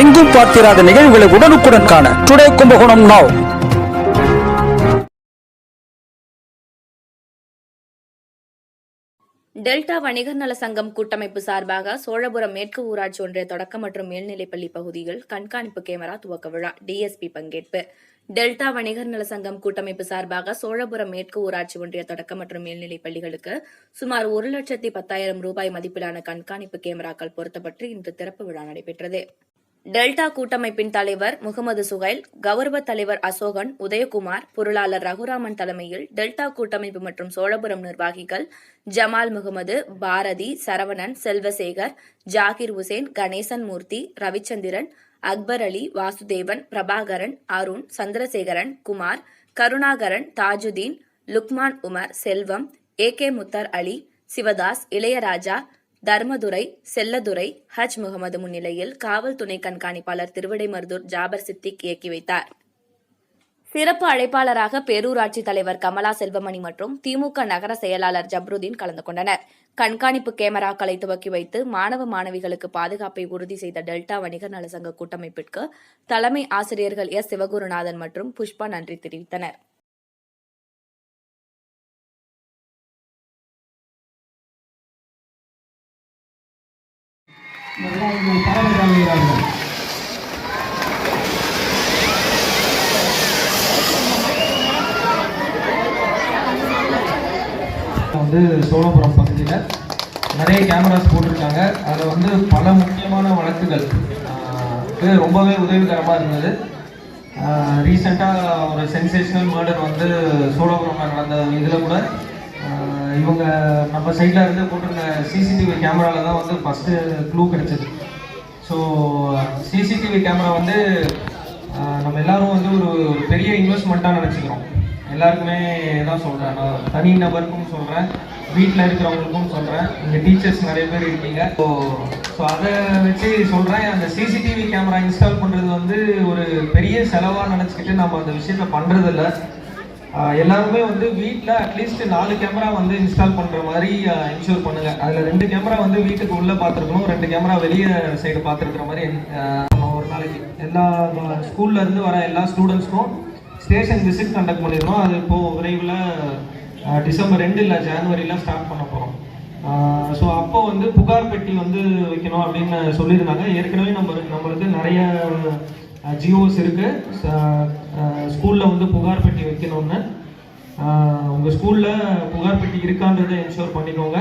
எங்கும் பார்த்திராத நிகழ்வுகளை உடனுக்குடன் காண டுடே கும்பகோணம் நாவ் டெல்டா வணிகர் நல சங்கம் கூட்டமைப்பு சார்பாக சோழபுரம் மேற்கு ஊராட்சி ஒன்றிய தொடக்க மற்றும் மேல்நிலைப்பள்ளி பகுதியில் கண்காணிப்பு கேமரா துவக்க விழா. டிஎஸ்பி பங்கேற்பு. டெல்டா வணிகர் நல சங்கம் கூட்டமைப்பு சார்பாக சோழபுரம் மேற்கு ஊராட்சி ஒன்றிய தொடக்க மற்றும் மேல்நிலைப் பள்ளிகளுக்கு சுமார் ஒரு லட்சத்தி பத்தாயிரம் ரூபாய் மதிப்பிலான கண்காணிப்பு கேமராக்கள் பொருத்தப்பட்டு இன்று திறப்பு விழா நடைபெற்றது. டெல்டா கூட்டமைப்பின் தலைவர் முகமது சுகைல் கௌரவ தலைவர் அசோகன் உதயகுமார் பொருளாளர் ரகுராமன் தலைமையில் டெல்டா கூட்டமைப்பு மற்றும் சோழபுரம் நிர்வாகிகள் ஜமால் முகமது பாரதி சரவணன் செல்வசேகர் ஜாகிர் உசேன் கணேசன் மூர்த்தி ரவிச்சந்திரன் அக்பர் அலி வாசுதேவன் பிரபாகரன் அருண் சந்திரசேகரன் குமார் கருணாகரன் தாஜுதீன் லுக்மான் உமர் செல்வம் ஏ கே முத்தர் அலி சிவதாஸ் இளையராஜா தர்மதுரை செல்லதுரை ஹஜ் முகமது முன்னிலையில் காவல் துணை கண்காணிப்பாளர் திருவிடைமருதூர் ஜாபர் சித்திக் இயக்கி வைத்தார். சிறப்பு அழைப்பாளராக பேரூராட்சி தலைவர் கமலா செல்வமணி மற்றும் திமுக நகர செயலாளர் ஜப்ருதீன் கலந்து கொண்டனர். கண்காணிப்பு கேமராக்களை துவக்கி வைத்து மாணவ மாணவிகளுக்கு பாதுகாப்பை உறுதி செய்த டெல்டா வணிகர் நலசங்க கூட்டமைப்பிற்கு தலைமை ஆசிரியர்கள் எஸ். சிவகுருநாதன் மற்றும் புஷ்பா நன்றி தெரிவித்தனர். வெங்காயங்கள் காண்கிறார்கள் வந்து சோழபுரம் பகுதியில் நிறைய கேமராஸ் போட்டிருக்காங்க. அதில் வந்து பல முக்கியமான வழக்குகள். ரொம்பவே உதவிகரமாக இருந்தது. ரீசெண்டாக ஒரு சென்சேஷனல் மர்டர் வந்து சோழபுரம்ல நடந்த இதில் கூட இவங்க நம்ம சைடில் இருந்து போட்டிருந்த சிசிடிவி கேமராவில் தான் வந்து ஃபஸ்ட்டு க்ளூ கிடச்சிது. ஸோ சிசிடிவி கேமரா வந்து நம்ம எல்லாரும் வந்து ஒரு பெரிய இன்வெஸ்ட்மெண்ட்டாக நினச்சிக்கிறோம். எல்லாருக்குமே தான் சொல்கிறேன் நான் தனி நபருக்கும் சொல்கிறேன் வீட்டில் இருக்கிறவங்களுக்கும் சொல்கிறேன் இங்கே டீச்சர்ஸ் நிறைய பேர் இருக்கீங்க. ஸோ ஸோ அதை வச்சு சொல்கிறேன் அந்த சிசிடிவி கேமரா இன்ஸ்டால் பண்ணுறது வந்து ஒரு பெரிய செலவாக நினச்சிக்கிட்டு நம்ம அந்த விஷயத்த பண்ணுறதில்ல எல்லாருமே வந்து வீட்டில் அட்லீஸ்ட் நாலு கேமரா வந்து இன்ஸ்டால் பண்ணுற மாதிரி இன்ஷூர் பண்ணுங்க. அதில் ரெண்டு கேமரா வந்து வீட்டுக்கு உள்ளே பார்த்துருக்கணும் ரெண்டு கேமரா வெளியே சைடு பார்த்துருக்குற மாதிரி நம்ம ஒரு நாளைக்கு எல்லா ஸ்கூல்லேருந்து வர எல்லா ஸ்டூடெண்ட்ஸ்க்கும் ஸ்டேஷன் விசிட் கண்டக்ட் பண்ணியிருக்கோம் அது இப்போது விரைவில் டிசம்பர் ரெண்டு இல்லை ஜான்வரியில் ஸ்டார்ட் பண்ண போகிறோம் ஸோ அப்போ வந்து புகார் பெட்டி வந்து வைக்கணும் அப்படின்னு சொல்லியிருந்தாங்க. ஏற்கனவே நம்ம நம்மளுக்கு நிறைய ஜியோஸ் இருக்கு. ஸ்கூலில் வந்து புகார் பெட்டி வைக்கணும்னு. உங்கள் ஸ்கூலில் புகார் பெட்டி இருக்கான்றதை என்ஷூர் பண்ணிக்கோங்க.